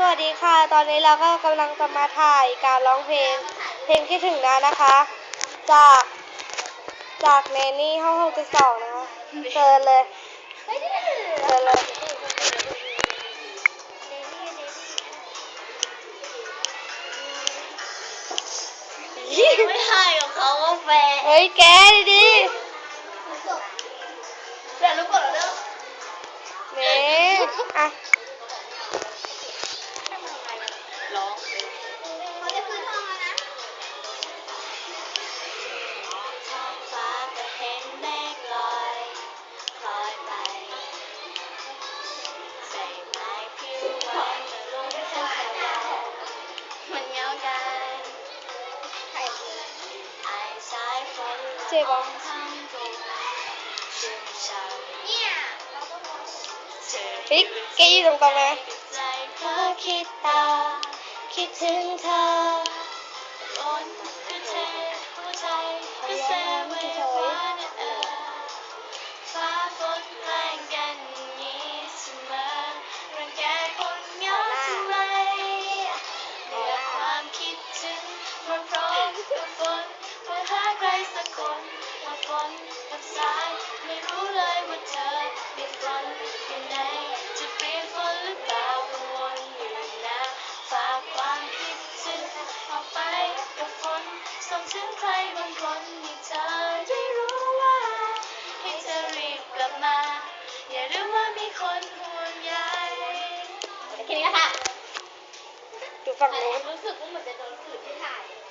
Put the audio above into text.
สวัสดีค่ะ ตอนนี้เราก็กำลังจะมาถ่ายการร้องเพลง เพลงคิดถึงนะนะคะ จาก จากเนนี่ห้องหกจุดสองนะคะเชิญเลยเชิญเลยไม่ให้กับเขาว่าแฟนเฮ้ยแกดีเดี๋ยวรู้ก่อนแล้วๆเน่อะ เจ็บอะทั้ยเราก็มองเกแกอยู่ตรงต้อคิดตาคิดถึงเธอ ออกไปกับฝนส่งถึงใครบางคนให้เธอได้รู้ว่า ให้เธอรีบกลับมา อย่าลืมว่ามีคนห่วงใยแค่นี้ค่ะอยู่ฝั่งนู้น รู้สึกว่าเหมือนจะโดนฝืนที่ถ่ายลบ